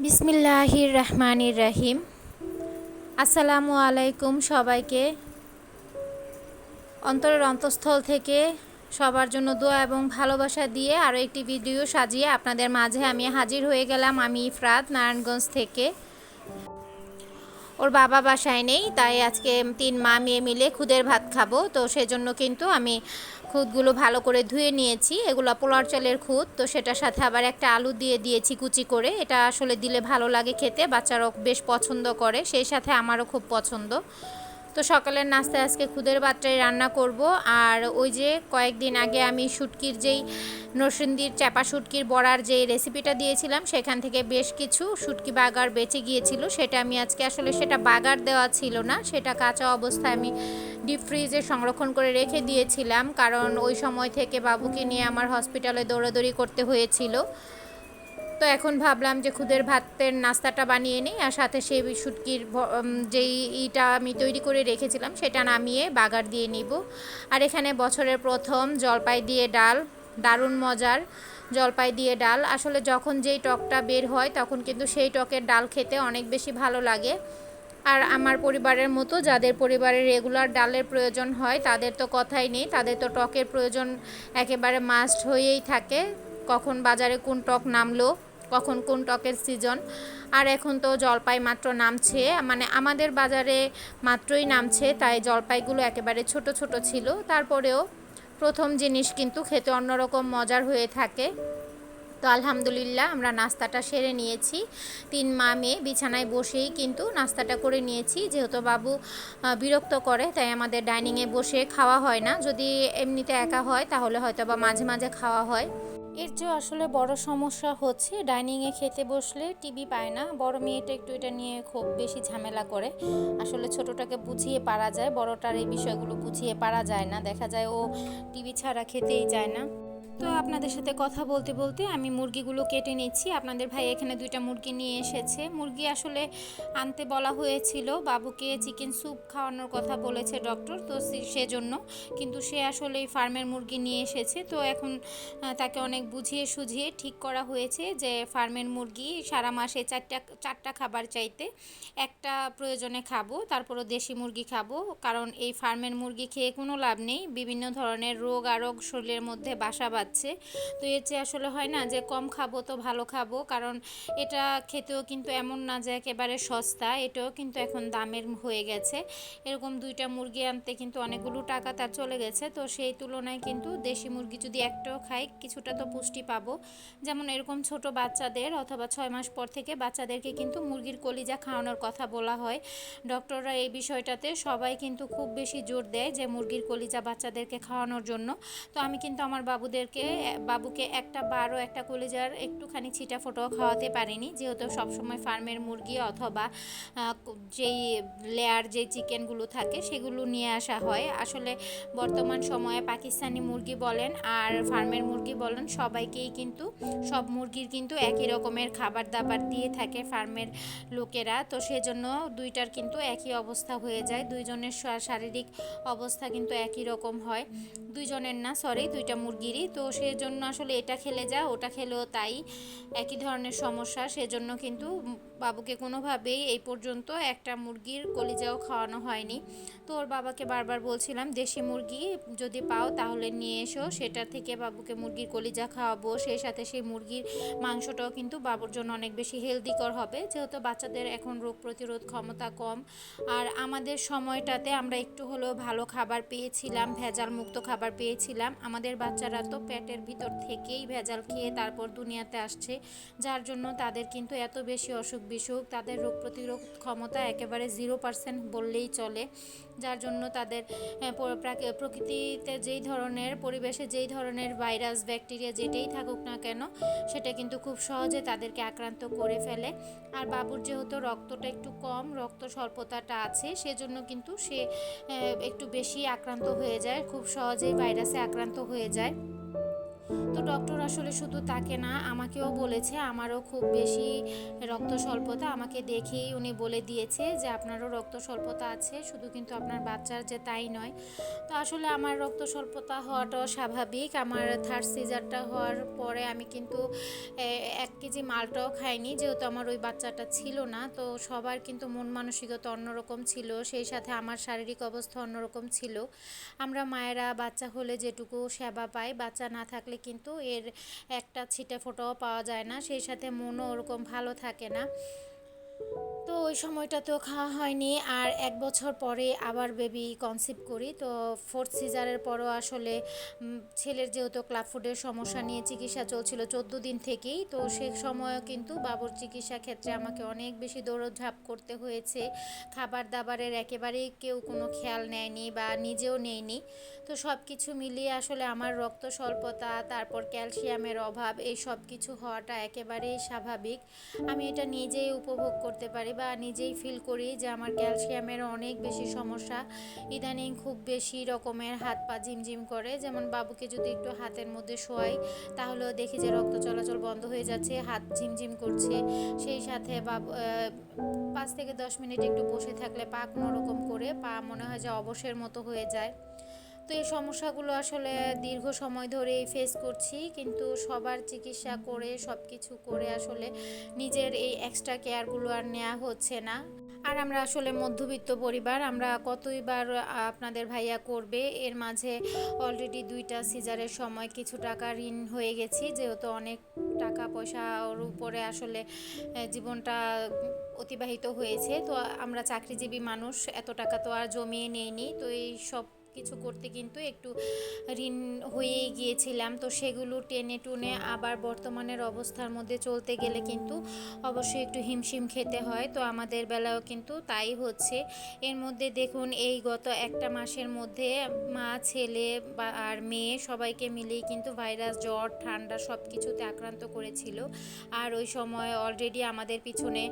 বিসমিল্লাহির রহমানির রহিম। আসসালামু আলাইকুম সবাইকে। অন্তরের অন্তঃস্থল থেকে সবার জন্য দোয়া এবং ভালোবাসা দিয়ে আরও একটি ভিডিও সাজিয়ে আপনাদের মাঝে আমি হাজির হয়ে গেলাম আমি ইফরাত, নারায়ণগঞ্জ থেকে। ওর বাবা বাসায় নেই, তাই আজকে তিন মা মেয়ে মিলে খুদের ভাত খাব। তো সেজন্য কিন্তু আমি খুদগুলো ভালো করে ধুয়ে নিয়েছি। এগুলো পোলার চালের খুদ, তো সেটার সাথে আবার একটা আলু দিয়ে দিয়েছি কুচি করে। এটা আসলে দিলে ভালো লাগে খেতে, বাচ্চারাও বেশ পছন্দ করে, সেই সাথে আমারও খুব পছন্দ। তো সকালের নাস্তায় আজকে খুদের বাচ্চাই রান্না করব। আর ওই যে কয়েকদিন আগে আমি শুটকির যেই নরসিংদীর চাপা শুটকির বড়ার যে রেসিপিটা দিয়েছিলাম, সেখান থেকে বেশ কিছু শুটকি বাগার বেঁচে গিয়েছিল। সেটা আমি আজকে আসলে সেটা বাগার দেওয়া ছিল না, সেটা কাঁচা অবস্থায় আমি ডিপ ফ্রিজে সংরক্ষণ করে রেখে দিয়েছিলাম। কারণ ওই সময় থেকে বাবুকে নিয়ে আমার হসপিটালে দৌড়াদৌড়ি করতে হয়েছিল। তো এখন ভাবলাম যে খুদের ভাতের নাস্তাটা বানিয়ে নিই আর সাথে সেই শুটকির যেই ইটা আমি তৈরি করে রেখেছিলাম সেটা নামিয়ে বাগার দিয়ে নিব। আর এখানে বছরের প্রথম জলপাই দিয়ে ডাল, দারুণ মজার জলপাই দিয়ে ডাল। আসলে যখন যেই টকটা বের হয় তখন কিন্তু সেই টকের ডাল খেতে অনেক বেশি ভালো লাগে। আর আমার পরিবারের মতো যাদের পরিবারে রেগুলার ডালের প্রয়োজন হয় তাদের তো কথাই নেই। তাদের তো টকের প্রয়োজন একেবারে মাস্ট হয়েই থাকে। কখন বাজারে কোন টক নামলো কখন কোন টকের সিজন আর এখন তো জলপাই মাত্র নামছে মানে আমাদের বাজারে মাত্রই নামছে, তাই জলপাইগুলো একেবারে ছোট ছোট ছিল। তারপরেও প্রথম জিনিস কিন্তু খেতে অন্যরকম মজার হয়ে থাকে। তো আলহামদুলিল্লাহ আমরা নাস্তাটা সেরে নিয়েছি। তিন মা মেয়ে বিছানায় বসেই কিন্তু নাস্তাটা করে নিয়েছি। যেহেতু বাবু বিরক্ত করে, তাই আমাদের ডাইনিংয়ে বসে খাওয়া হয় না। যদি এমনিতে একা হয়, তাহলে হয়তো বা মাঝে মাঝে খাওয়া হয়। এর যে আসলে বড় সমস্যা হচ্ছে ডাইনিংয়ে খেতে বসলে টিভি পায় না। বড় মেয়েটা একটু এটা নিয়ে খুব বেশি ঝামেলা করে। আসলে ছোটটাকে বুঝিয়ে পারা যায়, বড়টার এই বিষয়গুলো বুঝিয়ে পারা যায় না। দেখা যায় ও টিভি ছাড়া খেতেই চায় না। তো আপনাদের সাথে কথা বলতে বলতে আমি মুরগিগুলো কেটে নিচ্ছি। আপনাদের ভাই এখানে দুইটা মুরগি নিয়ে এসেছে। মুরগি আসলে আনতে বলা হয়েছিল, বাবুকে চিকেন স্যুপ খাওয়ানোর কথা বলেছে ডক্টর, তো সেজন্য। কিন্তু সে আসলে ফার্মের মুরগি নিয়ে এসেছে। তো এখন তাকে অনেক বুঝিয়ে সুঝিয়ে ঠিক করা হয়েছে যে ফার্মের মুরগি সারা মাসে চারটা চারটা খাবার চাইতে একটা প্রয়োজনে খাব, তারপরও দেশি মুরগি খাব। কারণ এই ফার্মের মুরগি খেয়ে কোনো লাভ নেই। বিভিন্ন ধরনের রোগ আরোগ শরীরের মধ্যে বাসা যাচ্ছে তো এর চেয়ে আসলে হয় না যে কম খাব তো ভালো খাব, কারণ এটা খেতেও কিন্তু এমন না যে একেবারে সস্তা, এটাও কিন্তু এখন দামের হয়ে গেছে। এরকম দুইটা মুরগি আনতে কিন্তু অনেকগুলো টাকা তার চলে গেছে, তো সেই তুলনায় কিন্তু দেশি মুরগি যদি একটাও খাই কিছুটা তো পুষ্টি পাবো। যেমন এরকম ছোট বাচ্চাদের অথবা ছয় মাস পর থেকে বাচ্চাদেরকে কিন্তু মুরগির কলিজা খাওয়ানোর কথা বলা হয়। ডক্টররা এই বিষয়টাতে সবাই কিন্তু খুব বেশি জোর দেয় যে মুরগির কলিজা বাচ্চাদেরকে খাওয়ানোর জন্য। তো আমি কিন্তু আমার বাবুদেরকে বাবুকে বাবুকে একটা বারো, একটা কলিজার একটুখানি ছিটা ফোটাও খাওয়াতে পারিনি। যেহেতু সবসময় ফার্মের মুরগি অথবা যেই লেয়ার যে চিকেনগুলো থাকে, সেগুলো নিয়ে আসা হয়। আসলে বর্তমান সময়ে পাকিস্তানি মুরগি বলেন আর ফার্মের মুরগি বলেন, সবাইকেই কিন্তু, সব মুরগির কিন্তু একই রকমের খাবার দাবার দিয়ে থাকে ফার্মের লোকেরা। তো সেজন্য দুইটার কিন্তু একই অবস্থা হয়ে যায়। দুইজনের শারীরিক অবস্থা কিন্তু একই রকম হয়। দুইজনের না সরি দুইটা মুরগিরই। তো সেজন্য আসলে এটা খেলে যা, ওটা খেলেও তাই। একই ধরনের সমস্যা, সেজন্য কিন্তু বাবুকে কোনোভাবেই এই পর্যন্ত একটা মুরগির কলিজাও খাওয়ানো হয়নি। তো ওর বাবাকে বারবার বলছিলাম, দেশি মুরগি যদি পাও তাহলে নিয়ে এসো, সেটা থেকে বাবুকে মুরগির কলিজা খাওয়াবো, সেই সাথে সেই মুরগির মাংসটাও কিন্তু বাবুর জন্য অনেক বেশি হেলদিকর হবে। যেহেতু বাচ্চাদের এখন রোগ প্রতিরোধ ক্ষমতা কম, আর আমাদের সময়টাতে আমরা একটু হলেও ভালো খাবার পেয়েছিলাম ভেজাল মুক্ত খাবার পেয়েছিলাম। আমাদের বাচ্চারা তো পেটের ভিতর থেকেই ভেজাল খেয়ে তারপর দুনিয়াতে আসছে, যার জন্য তাদের কিন্তু এত বেশি অসুখ বিসুখ, তাদের রোগ প্রতিরোধ ক্ষমতা একেবারে জিরো পার্সেন্ট বললেই চলে, যার জন্য তাদের প্রকৃতিতে যেই ধরনের, পরিবেশে যেই ধরনের ভাইরাস, ব্যাকটেরিয়া যেটাই থাকুক না কেন, সেটা কিন্তু খুব সহজে তাদেরকে আক্রান্ত করে ফেলে। আর বাবুর যেহেতু রক্তটা একটু কম, রক্ত স্বল্পতাটা আছে, সেজন্য কিন্তু সে একটু বেশি আক্রান্ত হয়ে যায়, খুব সহজেই ভাইরাসে আক্রান্ত হয়ে যায়। তো তো ডক্টর আসলে শুধু তাকে না, আমাকেও বলেছে, আমারও খুব বেশি রক্ত স্বল্পতা, আমাকে দেখেই উনি বলে দিয়েছে যে আপনারও রক্ত স্বল্পতা আছে, শুধু কিন্তু আপনার বাচ্চার যে তাই নয়। তো আসলে আমার রক্ত স্বল্পতা হওয়াটাও স্বাভাবিক, আমার থার্ড সিজারটা হওয়ার পরে আমি কিন্তু এক কেজি মালটাও খাইনি, যেহেতু আমার ওই বাচ্চাটা ছিল না, তো সবার কিন্তু মন মানসিকতা অন্যরকম ছিল, সেই সাথে আমার শারীরিক অবস্থা অন্যরকম ছিল। আমরা মায়েরা বাচ্চা হলে যেটুকু সেবা পাই, বাচ্চা না থাকলে কিন্তু এর একটা ছিটে ফোটাও পাওয়া যায় না সেই সাথে মনও ওরকম ভালো থাকে না। তো ওই সময়টা তো খাওয়া হয়নি। আর এক বছর পরে আবার বেবি কনসিভ করি। তো ফোর্থ সিজারের পরও আসলে ছেলের যেহেতু ক্লাব ফুডের সমস্যা নিয়ে চিকিৎসা চলছিল চোদ্দ দিন থেকেই। তো সে সময়ও কিন্তু বাবুর চিকিৎসা ক্ষেত্রে আমাকে অনেক বেশি দৌড়ঝাঁপ করতে হয়েছে। খাবার দাবারের একেবারেই কেউ কোনো খেয়াল নেয়নি বা নিজেও নেয়নি। তো সব কিছু মিলিয়ে আসলে আমার রক্ত স্বল্পতা, তারপর ক্যালসিয়ামের অভাব, এই সব কিছু হওয়াটা একেবারেই স্বাভাবিক। আমি এটা নিজেই উপভোগ করতে পারি। বা নিজেই ফিল করি যে আমার ক্যালসিয়ামের অনেক বেশি সমস্যা। ইদানিং খুব বেশি রকমের হাত পা ঝিমঝিম করে। যেমন বাবুকে যদি একটু হাতের মধ্যে শোয়াই, তাহলেও দেখি যে রক্ত চলাচল বন্ধ হয়ে যাচ্ছে, হাত ঝিমঝিম করছে। সেই সাথে বাবু পাঁচ থেকে দশ মিনিট একটু বসে থাকলে পা কোনো রকম করে, পা মনে হয় যে অবসের মতো হয়ে যায়। তো এই সমস্যাগুলো আসলে দীর্ঘ সময় ধরে ফেস করছি, কিন্তু সবার চিকিৎসা করে সব কিছু করে আসলে নিজের এই এক্সট্রা কেয়ারগুলো আর নেওয়া হচ্ছে না। আর আমরা আসলে মধ্যবিত্ত পরিবার, আমরা কতইবার আপনাদের ভাইয়া করবে, এর মাঝে অলরেডি দুইটা সিজারের সময় কিছু টাকা ঋণ হয়ে গেছি, যেহেতু অনেক টাকা পয়সা ওর উপরে আসলে জীবনটা অতিবাহিত হয়েছে। তো আমরা চাকরিজীবী মানুষ, এত টাকা তো আর জমিয়ে নেইনি। তো এই সব কিছু করতে কিন্তু একটু ঋণ হয়েই গিয়েছিলাম। তো সেগুলো টেনে টুনে আবার বর্তমানের অবস্থার মধ্যে চলতে গেলে কিন্তু অবশ্যই একটু হিমশিম খেতে হয়। তো আমাদের বেলাও কিন্তু তাই হচ্ছে। এর মধ্যে দেখুন, এই গত একটা মাসের মধ্যে মা, ছেলে বা আর মেয়ে সবাইকে মিলেই কিন্তু ভাইরাস, জ্বর, ঠান্ডা সব কিছুতে আক্রান্ত করেছিল। আর ওই সময় অলরেডি আমাদের পিছনে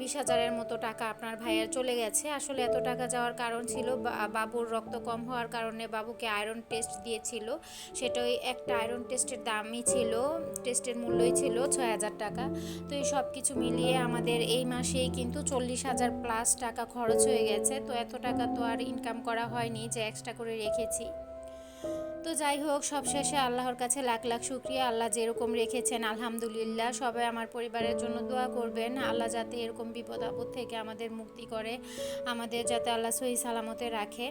বিশ হাজারের মতো টাকা আপনার ভাইয়ের চলে গেছে। আসলে এত টাকা যাওয়ার কারণ ছিল বাবুর রক্ত কম হওয়ার কারণে বাবুকে আয়রন টেস্ট দিয়েছিল। সেটা ওই একটা আয়রন টেস্টের দামই ছিল টেস্টের মূল্যই ছিল ছয় হাজার টাকা। তো এই সব কিছু মিলিয়ে আমাদের এই মাসেই কিন্তু চল্লিশ হাজার প্লাস টাকা খরচ হয়ে গেছে। তো এত টাকা তো আর ইনকাম করা হয়নি যে এক্সট্রা করে রেখেছি। তো যাই হোক, সব শেষে আল্লাহর কাছে লাখ লাখ শুক্রিয়া। আল্লাহ যেরকম রেখেছেন, আলহামদুলিল্লাহ। সবাই আমার পরিবারের জন্য দোয়া করবেন। আল্লাহ যাতে এরকম বিপদ আপদ থেকে আমাদের মুক্তি করে, আমাদের যাতে আল্লাহ সহি সালামতে রাখে।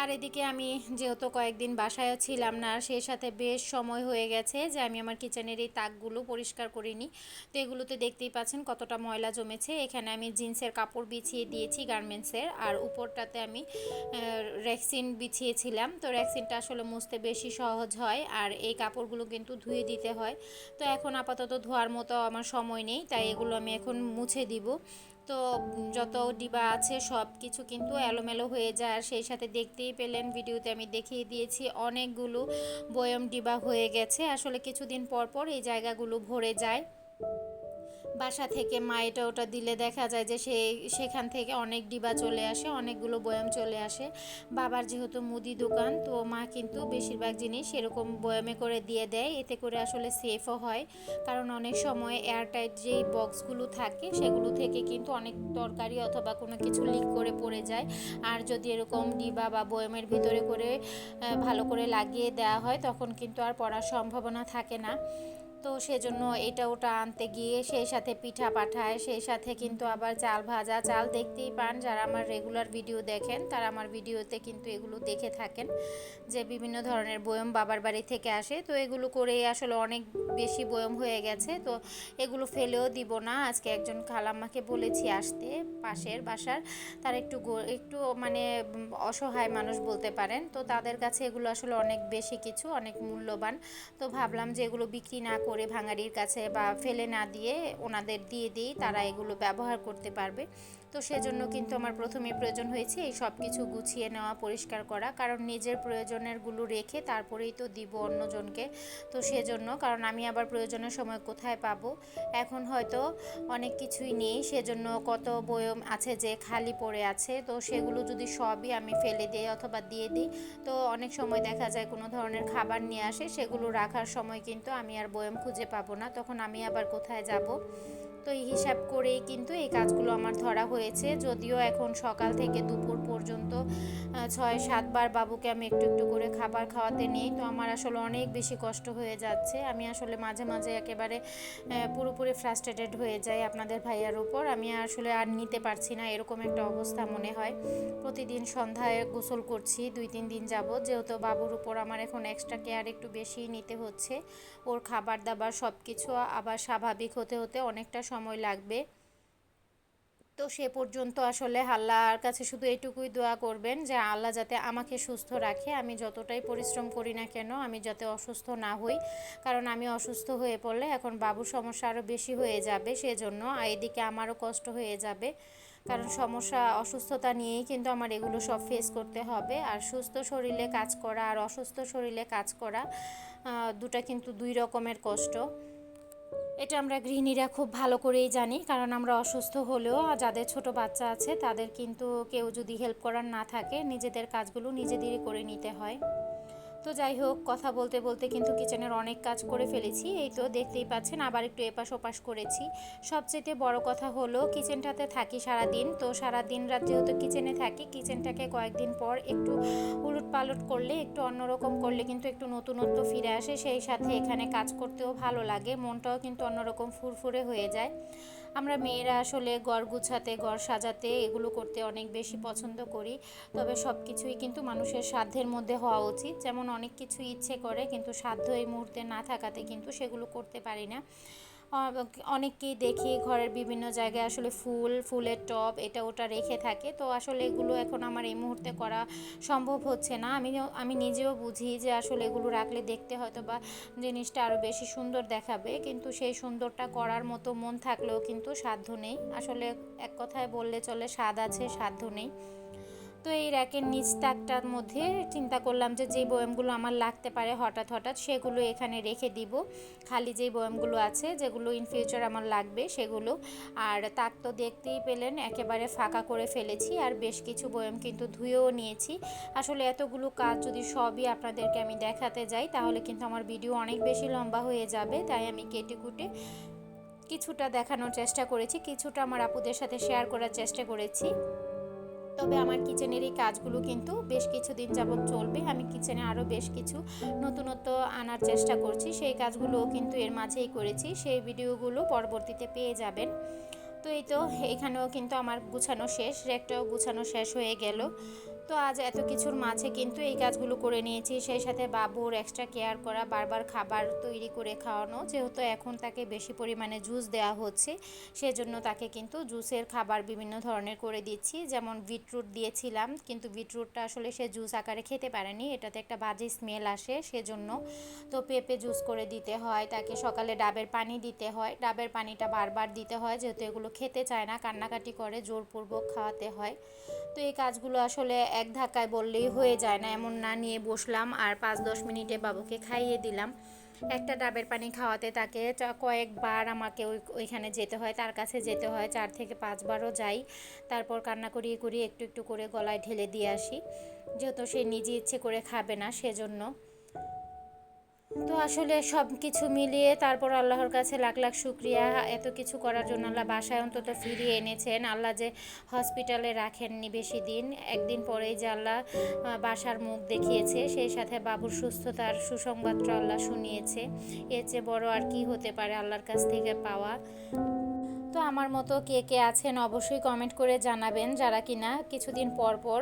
আর এদিকে আমি যেহেতু কয়েকদিন বাসায়ও ছিলাম না, সেই সাথে বেশ সময় হয়ে গেছে যে আমি আমার কিচেনের এই তাকগুলো পরিষ্কার করিনি। তো এগুলোতে দেখতেই পাচ্ছেন কতটা ময়লা জমেছে। এখানে আমি জিন্সের কাপড় বিছিয়ে দিয়েছি গার্মেন্টসের, আর উপরটাতে আমি রেক্সিন বিছিয়েছিলাম। তো রেক্সিনটা আসলে মুছতে বেশি সহজ হয়, আর এই কাপড়গুলো কিন্তু ধুয়ে দিতে হয়। তো এখন আপাতত ধোয়ার মতো আমার সময় নেই, তাই এগুলো আমি এখন মুছে দিব। তো যত ডিবা আছে সব কিছু কিন্তু এলোমেলো হয়ে যায়। আর সেই সাথে দেখতেই পেলেন, ভিডিওতে আমি দেখিয়ে দিয়েছি অনেকগুলো বয়ম ডিবা হয়ে গেছে। আসলে কিছুদিন পর পর এই জায়গাগুলো ভরে যায়। বাসা থেকে মা এটা ওটা দিলে দেখা যায় যে সে সেখান থেকে অনেক ডিবা চলে আসে, অনেকগুলো বয়াম চলে আসে। বাবার যেহেতু মুদি দোকান, তো মা কিন্তু বেশিরভাগ জিনিস এরকম বয়ামে করে দিয়ে দেয়। এতে করে আসলে সেফও হয়। কারণ অনেক সময় এয়ারটাইট যেই বক্সগুলো থাকে, সেগুলো থেকে কিন্তু অনেক তরকারি অথবা কোনো কিছু লিক করে পড়ে যায়। আর যদি এরকম ডিবা বা বয়ামের ভিতরে করে ভালো করে লাগিয়ে দেওয়া হয়, তখন কিন্তু আর পড়ার সম্ভাবনা থাকে না। তো সেজন্য এটা ওটা আনতে গিয়ে সেই সাথে পিঠা পাঠায়, সেই সাথে কিন্তু আবার চাল ভাজা, চাল দেখতেই পান। যারা আমার রেগুলার ভিডিও দেখেন, তারা আমার ভিডিওতে কিন্তু এগুলো দেখে থাকেন, যে বিভিন্ন ধরনের বয়ম বাবার বাড়ি থেকে আসে। তো এগুলো করে আসলে অনেক বেশি বয়ম হয়ে গেছে। তো এগুলো ফেলেও দিব না। আজকে একজন খালাম্মাকে বলেছি আসতে, পাশের বাসার। তার একটু একটু মানে অসহায় মানুষ বলতে পারেন। তো তাদের কাছে এগুলো আসলে অনেক বেশি কিছু, অনেক মূল্যবান। তো ভাবলাম যে এগুলো বিক্রি না করে ভাঙাড়ির কাছে বা ফেলে না দিয়ে ওনাদের দিয়ে দিই তারা এগুলো ব্যবহার করতে পারবে। তো সেজন্য কিন্তু আমার প্রথমে প্রয়োজন হয়েছে এই সব কিছু গুছিয়ে নেওয়া, পরিষ্কার করা। কারণ নিজের প্রয়োজনেরগুলো রেখে তারপরেই তো দিব অন্যজনকে। তো সেজন্য, কারণ আমি আবার প্রয়োজনের সময় কোথায় পাবো? এখন হয়তো অনেক কিছুই নেই, সেজন্য কত বয়ম আছে যে খালি পড়ে আছে, তো সেগুলো যদি সবই আমি ফেলে দিই অথবা দিয়ে দিই, তো অনেক সময় দেখা যায় কোনো ধরনের খাবার নিয়ে আসে, সেগুলো রাখার সময় কিন্তু আমি আর বয়ম খুঁজে পাবো না। তখন আমি আবার কোথায় যাব? তো এই হিসাব করেই কিন্তু এই কাজগুলো আমার ধরা হয়েছে। যদিও এখন সকাল থেকে দুপুর পর্যন্ত ছয়, সাতবার বাবুকে আমি একটু একটু করে খাবার খাওয়াতে নিই। তো আমার আসলে অনেক বেশি কষ্ট হয়ে যাচ্ছে। আমি আসলে মাঝে মাঝে একেবারে পুরোপুরি ফ্রাস্ট্রেটেড হয়ে যাই আপনাদের ভাইয়ার উপর আমি আসলে আর নিতে পারছি না, এরকম একটা অবস্থা মনে হয়। প্রতিদিন সন্ধ্যায় গোসল করছি, দুই, তিন দিন যাব যেহেতু বাবুর উপর আমার এখন এক্সট্রা কেয়ার একটু বেশি নিতে হচ্ছে। ওর খাবার দাবার সব কিছু আবার স্বাভাবিক হতে হতে অনেকটা সময় লাগবে। তো সে পর্যন্ত আসলে আল্লাহর কাছে শুধু এটুকুই দোয়া করবেন যে আল্লাহ যাতে আমাকে সুস্থ রাখে। আমি যতটাই পরিশ্রম করি না কেন, আমি যাতে অসুস্থ না হই। কারণ আমি অসুস্থ হয়ে পড়লে এখন বাবুর সমস্যা আরও বেশি হয়ে যাবে, সেজন্য এদিকে আমারও কষ্ট হয়ে যাবে। কারণ সমস্যা, অসুস্থতা নিয়েই কিন্তু আমার এগুলো সব ফেস করতে হবে। আর সুস্থ শরীরে কাজ করা আর অসুস্থ শরীরে কাজ করা দুটা কিন্তু দুই রকমের কষ্ট। এটা আমরা গৃহিণীরা খুব ভালো করেই জানি, কারণ আমরা অসুস্থ হলেও যাদের ছোট বাচ্চা আছে তাদের কিন্তু কেউ যদি হেল্প করার না থাকে, নিজেদের কাজগুলো নিজেদেরই করে নিতে হয়। তো যাই হোক, কথা বলতে বলতে কিন্তু কিচেনের অনেক কাজ করে ফেলেছি। এই তো দেখতেই পাচ্ছেন, আবার একটু এপাশ ওপাশ করেছি। সবচেয়ে বড় কথা হলো, কিচেনটাতে থাকি সারা দিন তো সারা দিন রাত যেহেতু কিচেনে থাকি, কিচেনটাকে কয়েকদিন পর একটু উলট পালট করলে, একটু অন্যরকম করলে কিন্তু একটু নতুনত্ব ফিরে আসে। সেই সাথে এখানে কাজ করতেও ভালো লাগে, মনটাও কিন্তু অন্যরকম ফুরফুরে হয়ে যায়। আমরা মেয়েরা আসলে ঘর গুছাতে, ঘর সাজাতে এগুলো করতে অনেক বেশি পছন্দ করি। তবে সব কিছুই কিন্তু মানুষের সাধ্যের মধ্যে হওয়া উচিত। যেমন অনেক কিছু ইচ্ছে করে, কিন্তু সাধ্য এই মুহূর্তে না থাকাতে কিন্তু সেগুলো করতে পারি না। অনেককেই দেখি, ঘরের বিভিন্ন জায়গায় আসলে ফুল, ফুলের টব, এটা ওটা রেখে থাকে। তো আসলে এগুলো এখন আমার এই মুহূর্তে করা সম্ভব হচ্ছে না। আমি আমি নিজেও বুঝি যে আসলে এগুলো রাখলে দেখতে হয়তো বা জিনিসটা আরও বেশি সুন্দর দেখাবে, কিন্তু সেই সুন্দরটা করার মতো মন থাকলেও কিন্তু সাধ্য নেই। আসলে এক কথায় বললে চলে, স্বাদ আছে, সাধ্য নেই। তো এই র্যাকের নিচ তাকটার মধ্যে চিন্তা করলাম যে যেই বয়ামগুলো আমার লাগতে পারে হঠাৎ হঠাৎ সেগুলো এখানে রেখে দিব। খালি যেই বয়ামগুলো আছে, যেগুলো ইন ফিউচার আমার লাগবে সেগুলো। আর তাক তো দেখতেই পেলেন, একেবারে ফাঁকা করে ফেলেছি। আর বেশ কিছু বয়াম কিন্তু ধুয়েও নিয়েছি। আসলে এতগুলো কাজ যদি সবই আপনাদেরকে আমি দেখাতে যাই, তাহলে কিন্তু আমার ভিডিও অনেক বেশি লম্বা হয়ে যাবে। তাই আমি কেটে কুটে কিছুটা দেখানোর চেষ্টা করেছি, কিছুটা আমার আপুদের সাথে শেয়ার করার চেষ্টা করেছি। তবে আমার কিচেনের এই কাজগুলো কিন্তু বেশ কিছুদিন যাবৎ চলবে। আমি কিচেনে আরও বেশ কিছু নতুনত্ব আনার চেষ্টা করছি। সেই কাজগুলোও কিন্তু এর মাঝেই করেছি। সেই ভিডিওগুলো পরবর্তীতে পেয়ে যাবেন। তো এই তো, এখানেও কিন্তু আমার গুছানো শেষ, রেকটাও গুছানো শেষ হয়ে গেল। তো আজ এত কিছুর মাঝে কিন্তু এই কাজগুলো করে নিয়েছি। সেই সাথে বাবুর এক্সট্রা কেয়ার করা, বারবার খাবার তৈরি করে খাওয়ানো, যেহেতু এখন তাকে বেশি পরিমাণে জুস দেওয়া হচ্ছে, সেজন্য তাকে কিন্তু জুসের খাবার বিভিন্ন ধরনের করে দিচ্ছি। যেমন বিটরুট দিয়েছিলাম, কিন্তু বিটরুটটা আসলে সে জুস আকারে খেতে পারেনি, এটাতে একটা বাজে স্মেল আসে, সেজন্য তো পেঁপে জুস করে দিতে হয়, তাকে সকালে ডাবের পানি দিতে হয়। ডাবের পানিটা বারবার দিতে হয়, যেহেতু এগুলো খেতে চায় না, কান্নাকাটি করে, জোরপূর্বক খাওয়াতে হয়। তো এই কাজগুলো আসলে এক ধাক্কায় বললেই হয়ে যায় না, এমন না, নিয়ে বসলাম আর পাঁচ দশ মিনিটে বাবুকে খাইয়ে দিলাম। একটা ডাবের পানি খাওয়াতে তাকে কয়েকবার আমাকে ওই, ওইখানে যেতে হয়, তার কাছে যেতে হয়, চার থেকে পাঁচবারও যাই। তারপর কান্না করিয়ে করিয়ে একটু একটু করে গলায় ঢেলে দিয়ে আসি। যেহেতু সে নিজে ইচ্ছে করে খাবে না, সেজন্য তো আসলে সব কিছু মিলিয়ে তারপর আল্লাহর কাছে লাখ লাখ শুক্রিয়া। এত কিছু করার জন্য আল্লাহ বাসায় অন্তত ফিরিয়ে এনেছেন। আল্লাহ যে হসপিটালে রাখেননি বেশি দিন, একদিন পরেই যে আল্লাহ বাসার মুখ দেখিয়েছে, সেই সাথে বাবুর সুস্থতার সুসংবাদটা আল্লাহ শুনিয়েছে। এর চেয়ে বড় আর কি হতে পারে আল্লাহর কাছ থেকে পাওয়া? তো আমার মতো কে কে আছেন অবশ্যই কমেন্ট করে জানাবেন যারা কিনা কিছুদিন পর পর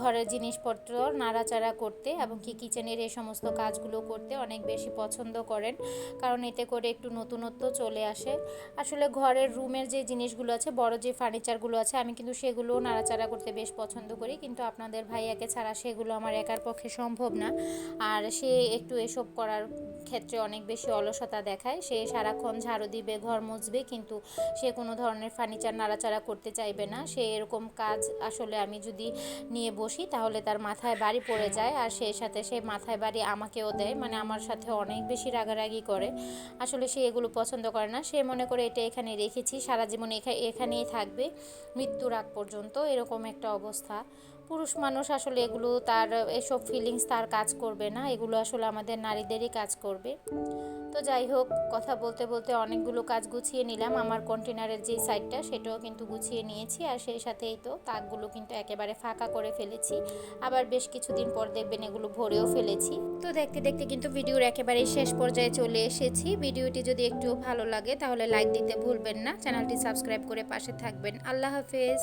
ঘরের জিনিসপত্র নাড়াচাড়া করতে এবং কি কিচেনের এই সমস্ত কাজগুলো করতে অনেক বেশি পছন্দ করেন। কারণ এতে করে একটু নতুনত্ব চলে আসে। আসলে ঘরের রুমের যে জিনিসগুলো আছে, বড় যে ফার্নিচারগুলো আছে, আমি কিন্তু সেগুলো নাড়াচাড়া করতে বেশ পছন্দ করি। কিন্তু আপনাদের ভাইয়াকে ছাড়া সেগুলো আমার একার পক্ষে সম্ভব না। আর সে একটু এসব করার ক্ষেত্রে অনেক বেশি অলসতা দেখায়। সে সারাক্ষণ ঝাড়ু দিবে, ঘর মুছবে, কিন্তু সে কোনো ধরনের ফার্নিচার নাড়াচাড়া করতে চাইবে না। সে এরকম কাজ আসলে আমি যদি নিয়ে বসি, তাহলে তার মাথায় বাড়ি পড়ে যায়। আর সেই সাথে সে মাথায় বাড়ি আমাকেও দেয় মানে আমার সাথে অনেক বেশি রাগারাগি করে। আসলে সে এগুলো পছন্দ করে না। সে মনে করে এটা এখানে রেখেছি, সারা জীবন এখা- এখানেই থাকবে, মৃত্যুর আগ পর্যন্ত। এরকম একটা অবস্থা। পুরুষ মানুষ আসলে এগুলো তার, এসব ফিলিংস তার কাজ করবে না, এগুলো আসলে আমাদের নারীদেরই কাজ করবে। তো যাই হোক, কথা বলতে বলতে অনেকগুলো কাজ গুছিয়ে নিলাম, আমার কন্টেনারের যে সাইডটা সেটাও কিন্তু গুছিয়ে নিয়েছি, আর সেই সাথেই তো তাকগুলো কিন্তু একেবারে ফাঁকা করে ফেলেছি। আবার বেশ কিছুদিন পর দেখবেন এগুলো ভরেও ফেলেছি। তো দেখতে দেখতে কিন্তু ভিডিওর একেবারে শেষ পর্যায়ে চলে এসেছি। ভিডিওটি যদি একটু ভালো লাগে তাহলে লাইক দিতে ভুলবেন না, চ্যানেলটি সাবস্ক্রাইব করে পাশে থাকবেন। আল্লাহ হাফেজ।